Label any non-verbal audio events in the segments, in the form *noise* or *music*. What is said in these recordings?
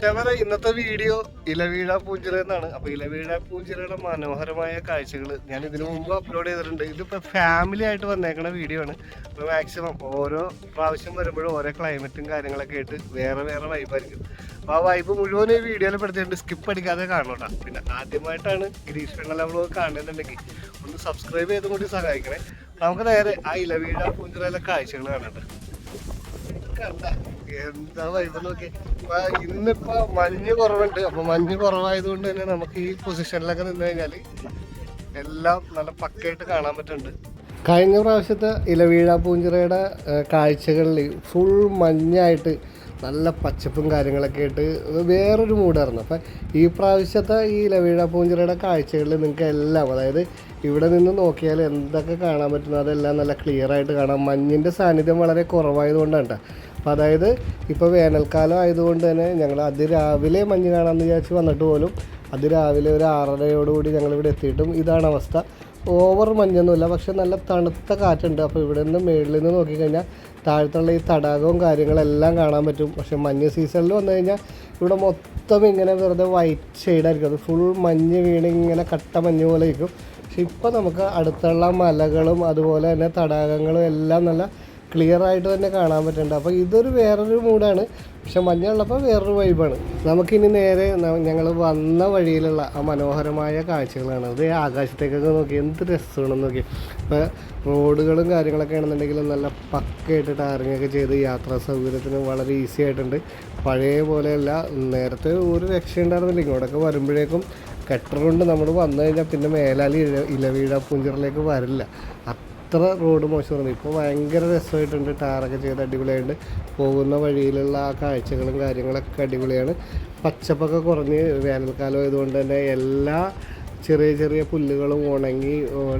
Camera ഇന്നത്തെ video ഇലവീഴ Poonchira എന്നാണ്. അപ്പൊ ഇലവീഴ പൂഞ്ചിറയുടെ മനോഹരമായ കാഴ്ചകൾ ഞാൻ ഇതിനു മുമ്പ് അപ്ലോഡ് ചെയ്തിട്ടുണ്ട്. ഇതിപ്പോ ഫാമിലി ആയിട്ട് വന്നേക്കുന്ന വീഡിയോ ആണ്. അപ്പൊ മാക്സിമം ഓരോ പ്രാവശ്യം വരുമ്പോഴും ഓരോ ക്ലൈമറ്റും കാര്യങ്ങളൊക്കെ ആയിട്ട് വേറെ വേറെ വൈബായിരിക്കും അപ്പൊ ആ വൈബ് മുഴുവൻ ഈ വീഡിയോയിൽ പെടുത്തിയിട്ടുണ്ട് സ്കിപ്പ് അടിക്കാതെ കാണണം പിന്നെ ആദ്യമായിട്ടാണ് ഗിരീഷ് വെണ്ണല വ്ലോഗ് കാണുന്നുണ്ടെങ്കിൽ ഒന്ന് സബ്സ്ക്രൈബ് ചെയ്തും കൂടി സഹായിക്കണേ. നമുക്ക് നേരെ ആ ഇലവീഴ പൂഞ്ചിറയിലെ കാഴ്ചകൾ കാണട്ടെ കണ്ട എന്താ ഇന്നിപ്പോ മഞ്ഞ് കുറവുണ്ട്. അപ്പൊ മഞ്ഞ് കുറവായതുകൊണ്ട് തന്നെ നമുക്ക് ഈ പൊസിഷനിലൊക്കെ നിന്ന് കഴിഞ്ഞാൽ എല്ലാം നല്ല പക്കയായിട്ട് കാണാൻ പറ്റുന്നുണ്ട്. കഴിഞ്ഞ പ്രാവശ്യത്തെ ഇലവീഴ പൂഞ്ചിറയുടെ കാഴ്ചകളിൽ ഫുൾ മഞ്ഞായിട്ട് നല്ല പച്ചപ്പും കാര്യങ്ങളൊക്കെ ആയിട്ട് വേറൊരു മൂഡായിരുന്നു. അപ്പം ഈ പ്രാവശ്യത്തെ ഈ ലവീഴ പൂഞ്ചിറയുടെ കാഴ്ചകളിൽ നിങ്ങൾക്ക് എല്ലാം അതായത് ഇവിടെ നിന്ന് നോക്കിയാൽ എന്തൊക്കെ കാണാൻ പറ്റുന്നു അതെല്ലാം നല്ല ക്ലിയർ ആയിട്ട് കാണാം. മഞ്ഞിന്റെ സാന്നിധ്യം വളരെ കുറവായതുകൊണ്ടാണ് കേട്ടോ അപ്പോൾ അതായത് ഇപ്പോൾ വേനൽക്കാലം ആയതുകൊണ്ട് തന്നെ ഞങ്ങൾ അതിരാവിലെ മഞ്ഞ് കാണാമെന്ന് വിചാരിച്ച് വന്നിട്ട് പോലും അതിരാവിലെ ഒരു ആറരയോടുകൂടി ഞങ്ങളിവിടെ എത്തിയിട്ടും ഇതാണ് അവസ്ഥ. ഓവർ മഞ്ഞൊന്നുമില്ല പക്ഷെ നല്ല തണുത്ത കാറ്റുണ്ട്. അപ്പോൾ ഇവിടെ നിന്ന് മേളിൽ നിന്ന് നോക്കിക്കഴിഞ്ഞാൽ താഴത്തുള്ള ഈ തടാകവും കാര്യങ്ങളെല്ലാം കാണാൻ പറ്റും. പക്ഷെ മഞ്ഞ് സീസണിൽ വന്നു കഴിഞ്ഞാൽ ഇവിടെ മൊത്തം ഇങ്ങനെ വെറുതെ വൈറ്റ് ഷെയ്ഡായിരിക്കും അത് ഫുൾ മഞ്ഞ് വീണ് ഇങ്ങനെ കട്ട മഞ്ഞ് പോലെ ഇരിക്കും. പക്ഷെ ഇപ്പോൾ നമുക്ക് അടുത്തുള്ള മലകളും അതുപോലെ തന്നെ തടാകങ്ങളും എല്ലാം നല്ല ക്ലിയർ ആയിട്ട് തന്നെ കാണാൻ പറ്റുന്നുണ്ട് അപ്പോൾ ഇതൊരു വേറൊരു മൂഡാണ്. പക്ഷെ മഞ്ഞുള്ളപ്പോൾ വേറൊരു വൈബാണ് നമുക്കിനി നേരെ ഞങ്ങൾ വന്ന വഴിയിലുള്ള ആ മനോഹരമായ കാഴ്ചകളാണ്. അത് ആകാശത്തേക്കൊക്കെ നോക്കി എന്ത് രസമാണെന്ന് നോക്കി. ഇപ്പോൾ റോഡുകളും കാര്യങ്ങളൊക്കെ ആണെന്നുണ്ടെങ്കിൽ നല്ല പക്കയായിട്ട് ടാറിങ്ങൊക്കെ ചെയ്ത് യാത്രാ സൗകര്യത്തിന് വളരെ ഈസി ആയിട്ടുണ്ട്. പഴയ പോലെയല്ല നേരത്തെ ഒരു രക്ഷയുണ്ടായിരുന്നില്ല ഇങ്ങോട്ടൊക്കെ വരുമ്പോഴേക്കും കെട്ടർ കൊണ്ട് നമ്മൾ വന്നു കഴിഞ്ഞാൽ പിന്നെ മേലാലി ഇല ഇലവീഴ പുഞ്ചറിലേക്ക് വരില്ല. അത്ര റോഡ് മോശമായിരുന്നു. ഇപ്പോൾ ഭയങ്കര രസമായിട്ടുണ്ട്. ടാറൊക്കെ ചെയ്ത് അടിപൊളിയായിട്ട് പോകുന്ന വഴിയിലുള്ള ആ കാഴ്ചകളും കാര്യങ്ങളൊക്കെ അടിപൊളിയാണ്. പച്ചപ്പൊക്കെ കുറഞ്ഞ് വേനൽക്കാലം ആയതുകൊണ്ട് തന്നെ എല്ലാ ചെറിയ ചെറിയ പുല്ലുകളും ഉണങ്ങി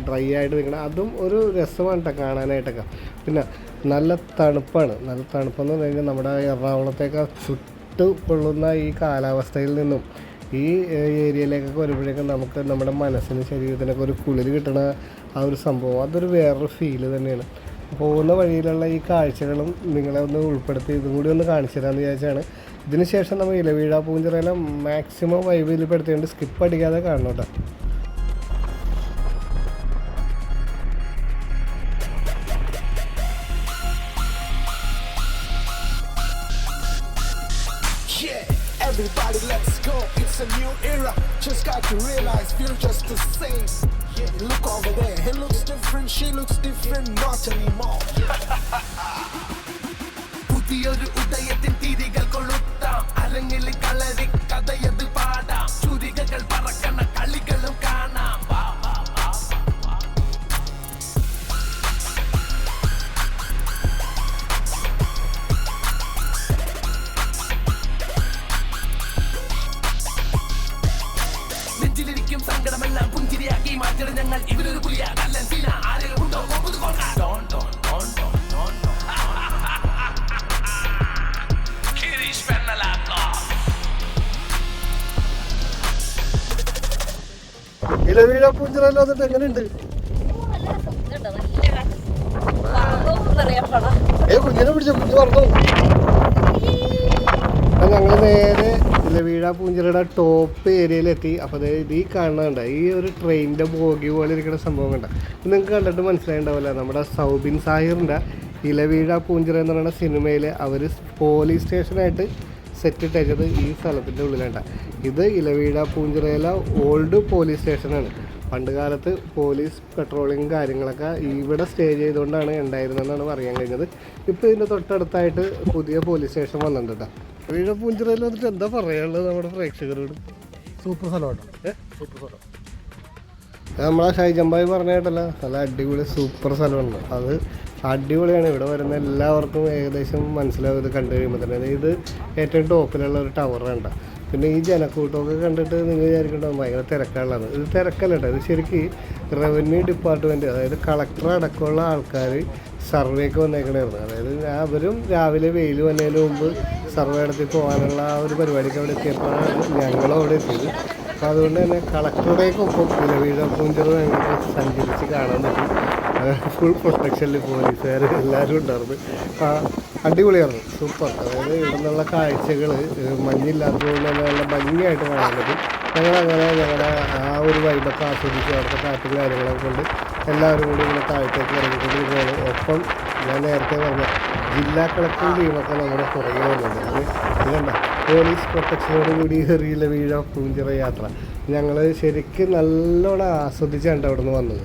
ഡ്രൈ ആയിട്ട് നിൽക്കണം അതും ഒരു രസമാണ് കേട്ടോ കാണാനായിട്ടൊക്കെ. പിന്നെ നല്ല തണുപ്പാണ്. നല്ല തണുപ്പെന്ന് പറഞ്ഞു കഴിഞ്ഞാൽ നമ്മുടെ എറണാകുളത്തേക്ക് ചുട്ട് കൊള്ളുന്ന ഈ കാലാവസ്ഥയിൽ നിന്നും ഈ ഏരിയയിലേക്കൊക്കെ വരുമ്പോഴേക്കും നമുക്ക് നമ്മുടെ മനസ്സിന് ശരീരത്തിനൊക്കെ ഒരു കുളിർ കിട്ടണ ആ ഒരു സംഭവം അതൊരു വേറൊരു ഫീൽ തന്നെയാണ് പോകുന്ന വഴിയിലുള്ള ഈ കാഴ്ചകളും നിങ്ങളെ ഒന്ന് ഉൾപ്പെടുത്തി ഇതും കൂടി ഒന്ന് കാണിച്ചു തരാമെന്ന് വിചാരിച്ചാണ് ഇതിന് ശേഷം നമ്മൾ ഇലവീഴ പൂഞ്ചിറയിലെ മാക്സിമം വൈബിൽ പെടുത്തിയിട്ട് സ്കിപ്പ് അടിക്കാതെ കാണണം കേട്ടോ everybody, let's go. It's a new era. Just got to realize you're just the same. Look over there. He looks different, she looks different, not anymore. *laughs* Put the other ഇലവീഴ പൂഞ്ചിറയിൽ വന്നിട്ട് എങ്ങനെയുണ്ട്? ഏ കുഞ്ഞിനെ പിടിച്ച കുഞ്ഞു പറഞ്ഞു ഞങ്ങൾ നേരെ ഇലവീഴ പൂഞ്ചിറയുടെ ടോപ്പ് ഏരിയയിലെത്തി അപ്പോൾ അതായത് ഈ കാണുന്നുണ്ട് ഈ ഒരു ട്രെയിനിന്റെ ബോഗി പോലെ ഇരിക്കുന്ന സംഭവം കണ്ട? നിങ്ങൾക്ക് കണ്ടിട്ട് മനസ്സിലായിണ്ടാവില്ല നമ്മുടെ സൗബിൻ സാഹിറിന്റെ ഇലവീഴ പൂഞ്ചിറ എന്ന് പറയുന്ന സിനിമയിൽ അവർ പോലീസ് സ്റ്റേഷനായിട്ട് സെറ്റ് ഇട്ടേച്ചത് ഈ സ്ഥലത്തിന്റെ ഉള്ളിലാണ് ഇത് ഇലവീട പൂഞ്ചിറയില ഓൾഡ് പോലീസ് സ്റ്റേഷനാണ് പണ്ട് കാലത്ത് പോലീസ് പെട്രോളിങ് കാര്യങ്ങളൊക്കെ ഇവിടെ സ്റ്റേ ചെയ്തുകൊണ്ടാണ് ഉണ്ടായിരുന്നതെന്നാണ് പറയാൻ കഴിഞ്ഞത്. ഇപ്പോൾ ഇതിന്റെ തൊട്ടടുത്തായിട്ട് പുതിയ പോലീസ് സ്റ്റേഷൻ വന്നിട്ടുണ്ട് കേട്ടോ ഇലവീഴ പൂഞ്ചിറയിൽ വന്നിട്ട് എന്താ പറയാനുള്ളത് നമ്മുടെ പ്രേക്ഷകരോട്? സൂപ്പർ സ്ഥലമാണ്? സൂപ്പർ സ്ഥലം. നമ്മളെ ഷൈജമ്പായി പറഞ്ഞ കേട്ടല്ലോ നല്ല അടിപൊളി സൂപ്പർ സ്ഥലമാണ്. അത് അടിപൊളിയാണ്. ഇവിടെ വരുന്ന എല്ലാവർക്കും ഏകദേശം മനസ്സിലാവും ഇത് കണ്ടു കഴിയുമ്പോൾ തന്നെ. ഇത് ഏറ്റവും ടോപ്പിലുള്ള ഒരു ടവർ കണ്ട പിന്നെ ഈ ജനക്കൂട്ടമൊക്കെ കണ്ടിട്ട് നിങ്ങൾ വിചാരിക്കണ്ടോ? ഭയങ്കര തിരക്കുള്ളതാണ് ഇത് തിരക്കല്ല കേട്ടോ. ഇത് ശരിക്കും റവന്യൂ ഡിപ്പാർട്ട്മെന്റ് അതായത് കളക്ടർ അടക്കമുള്ള ആൾക്കാർ സർവേക്ക് വന്നേക്കണായിരുന്നു. അതായത് അവരും രാവിലെ വെയിൽ വന്നതിന് മുമ്പ് സർവേ നടത്തി പോകാനുള്ള ആ ഒരു പരിപാടിക്ക് അവിടെ എത്തിയപ്പോഴാണ് ഞങ്ങളും അവിടെ എത്തിയത്. അപ്പോൾ അതുകൊണ്ട് തന്നെ കളക്ടറുടെയൊക്കെ ഒപ്പം ഇലവീഴ പൂഞ്ചിറ ഞങ്ങൾക്ക് സഞ്ചരിച്ച് കാണാൻ പറ്റും. ഫുൾ പ്രൊട്ടക്ഷനിൽ പോലീസുകാർ എല്ലാവരും ഉണ്ടായിരുന്നു. അടിപൊളിയായിരുന്നു. സൂപ്പർ അതായത് ഇവിടെ നിന്നുള്ള കാഴ്ചകൾ മഞ്ഞില്ലാത്തതുകൊണ്ട് തന്നെ നല്ല ഭംഗിയായിട്ട് കാണാൻ പറ്റും. ഞങ്ങളങ്ങനെ ഞങ്ങളുടെ ആ ഒരു വൈബൊക്കെ ആസ്വദിച്ച് അവിടുത്തെ കാറ്റും കാര്യങ്ങളൊക്കെ കൊണ്ട് എല്ലാവരും കൂടി ഇങ്ങനെ താഴത്തേക്ക് ഇറങ്ങിക്കൊണ്ടിരിക്കുകയാണ്. ഒപ്പം ഞാൻ നേരത്തെ പറഞ്ഞ ജില്ലാ കളക്ടർ ടീമൊക്കെ നമ്മുടെ പുറകെ വന്നിട്ടുണ്ട്. അത് ഇതണ്ട പോലീസ് പ്രൊട്ടക്ഷനോട് കൂടി എറിയില്ല വീഴ പൂഞ്ചിറ യാത്ര. ഞങ്ങൾ ശരിക്കും നല്ലോണം ആസ്വദിച്ചാണ് അവിടെ നിന്ന് വന്നത്.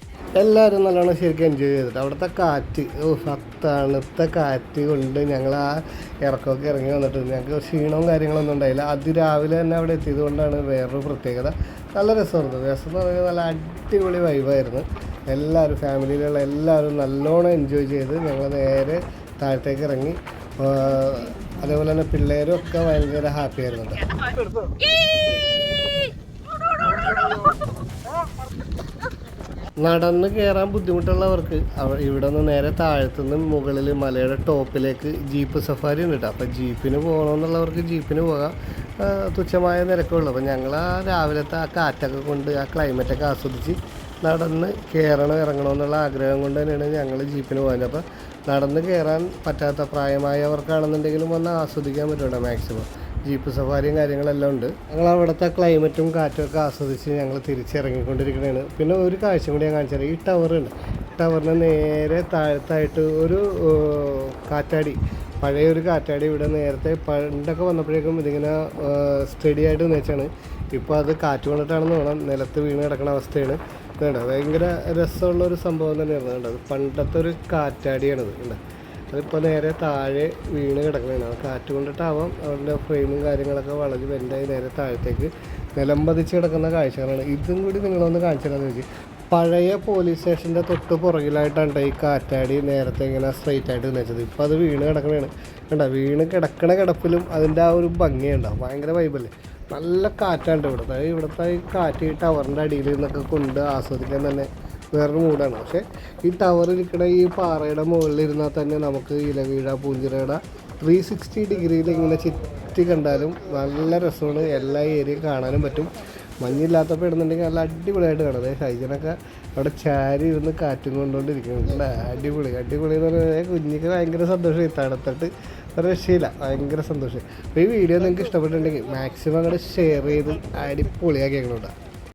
എല്ലാവരും നല്ലോണം ശരിക്കും എൻജോയ് ചെയ്തിട്ട് അവിടുത്തെ കാറ്റ് ഓ തണുത്ത കാറ്റ് കൊണ്ട് ഞങ്ങൾ ആ ഇറക്കമൊക്കെ ഇറങ്ങി വന്നിട്ട് ഞങ്ങൾക്ക് ക്ഷീണവും കാര്യങ്ങളൊന്നും ഉണ്ടായില്ല. അതിരാവിലെ തന്നെ അവിടെ എത്തിയത് കൊണ്ടാണ് വേറൊരു പ്രത്യേകത. നല്ല രസമായിരുന്നു. രസം എന്ന് പറഞ്ഞാൽ നല്ല അടിപൊളി വൈബായിരുന്നു എല്ലാവരും ഫാമിലിയിലുള്ള എല്ലാവരും നല്ലോണം എൻജോയ് ചെയ്ത് ഞങ്ങൾ നേരെ താഴത്തേക്ക് ഇറങ്ങി. അതേപോലെ തന്നെ പിള്ളേരും ഒക്കെ ഭയങ്കര ഹാപ്പി ആയിരുന്നു. നടന്ന് കയറാൻ ബുദ്ധിമുട്ടുള്ളവർക്ക് ഇവിടെ നിന്ന് നേരെ താഴത്തുനിന്ന് മുകളിൽ മലയുടെ ടോപ്പിലേക്ക് ജീപ്പ് സഫാരി ഉണ്ട് കേട്ടോ. അപ്പോൾ ജീപ്പിന് പോകണമെന്നുള്ളവർക്ക് ജീപ്പിന് പോകാം. തുച്ഛമായ നിരക്കുള്ളൂ. അപ്പോൾ ഞങ്ങൾ ആ രാവിലത്തെ ആ കാറ്റൊക്കെ കൊണ്ട് ആ ക്ലൈമറ്റൊക്കെ ആസ്വദിച്ച് നടന്ന് കയറണം ഇറങ്ങണമെന്നുള്ള ആഗ്രഹം കൊണ്ട് തന്നെയാണ് ഞങ്ങൾ ജീപ്പിന് പോകുന്നത് അപ്പോൾ നടന്ന് കയറാൻ പറ്റാത്ത പ്രായമായവർക്കാണെന്നുണ്ടെങ്കിലും വന്ന് ആസ്വദിക്കാൻ പറ്റുമല്ലോ മാക്സിമം ജീപ്പ് സഫാരിയും കാര്യങ്ങളെല്ലാം ഉണ്ട്. ഞങ്ങൾ അവിടുത്തെ ക്ലൈമറ്റും കാറ്റും ഒക്കെ ആസ്വദിച്ച് ഞങ്ങൾ തിരിച്ചിറങ്ങിക്കൊണ്ടിരിക്കുകയാണ് പിന്നെ ഒരു കാഴ്ച കൂടി ഞാൻ കാണിച്ചു ഈ ടവറുണ്ട് ഉണ്ട് ടവറിന് നേരെ താഴത്തായിട്ട് ഒരു കാറ്റാടി. പഴയ ഒരു കാറ്റാടി ഇവിടെ നേരത്തെ പണ്ടൊക്കെ വന്നപ്പോഴേക്കും ഇതിങ്ങനെ സ്റ്റഡി ആയിട്ട് വെച്ചാണ് ഇപ്പോൾ അത് കാറ്റ് കൊണ്ടിട്ടാണെന്ന് വേണം നിലത്ത് വീണ് കിടക്കുന്ന അവസ്ഥയാണ്. വേണ്ട ഭയങ്കര രസമുള്ള ഒരു സംഭവം തന്നെയായിരുന്നു. കണ്ടത് പണ്ടത്തെ ഒരു കാറ്റാടിയാണിത്. കണ്ടോ? അതിപ്പോൾ നേരെ താഴെ വീണ് കിടക്കുന്നതാണ്. അത് കാറ്റ് കൊണ്ടിട്ടാവാം അവരുടെ ഫ്രെയിമും കാര്യങ്ങളൊക്കെ വളഞ്ഞ് വലുതായി നേരെ താഴത്തേക്ക് നിലംപതിച്ച് കിടക്കുന്ന കാഴ്ചകളാണ്. ഇതും കൂടി നിങ്ങളൊന്ന് കാണിച്ചതെന്ന് വെച്ചാൽ വെച്ച് പഴയ പോലീസ് സ്റ്റേഷന്റെ തൊട്ട് പുറകിലായിട്ടാണ് ഈ കാറ്റാടി നേരത്തെ ഇങ്ങനെ സ്ട്രെയിറ്റ് ആയിട്ട് നിന്നച്ചത്. ഇപ്പോൾ അത് വീണ് കിടക്കണതാണ് കണ്ടോ? വീണ് കിടക്കണ കിടപ്പിലും അതിന്റെ ആ ഒരു ഭംഗിയുണ്ടാവും ഭയങ്കര വൈബല്ലേ നല്ല കാറ്റാണ്ട് ഇവിടുത്തെ ഇവിടുത്തെ ഈ കാറ്റ് ഈ ടവറിന്റെ അടിയിൽ നിന്നൊക്കെ കൊണ്ട് ആസ്വദിക്കാൻ തന്നെ വേറൊരു മൂഡാണ് പക്ഷേ ഈ ടവർ ഇരിക്കണ ഈ പാറയുടെ മുകളിൽ ഇരുന്നാൽ തന്നെ നമുക്ക് ഇലവീഴ പൂഞ്ചിറയുടെ ത്രീ സിക്സ്റ്റി ഡിഗ്രിയിൽ ഇങ്ങനെ ചുറ്റി കണ്ടാലും നല്ല രസമാണ്. എല്ലാ ഏരിയയും കാണാനും പറ്റും. മഞ്ഞില്ലാത്തപ്പോൾ ഇടുന്നുണ്ടെങ്കിൽ നല്ല അടിപൊളിയായിട്ട് കാണാം. അതായത് ഷൈജനൊക്കെ അവിടെ ചാരി ഇരുന്ന് കാറ്റും കൊണ്ടുകൊണ്ടിരിക്കുന്നുണ്ട് അടിപൊളി. അടിപൊളി എന്ന് പറഞ്ഞാൽ കുഞ്ഞിക്ക് ഭയങ്കര സന്തോഷമായി. തണുത്തിട്ട് രക്ഷയില്ല. ഭയങ്കര സന്തോഷം അപ്പോൾ ഈ വീഡിയോ നിങ്ങൾക്ക് ഇഷ്ടപ്പെട്ടിട്ടുണ്ടെങ്കിൽ മാക്സിമം അങ്ങോട്ട് ഷെയർ ചെയ്ത് അടിപൊളിയാക്കി കേട്ടോ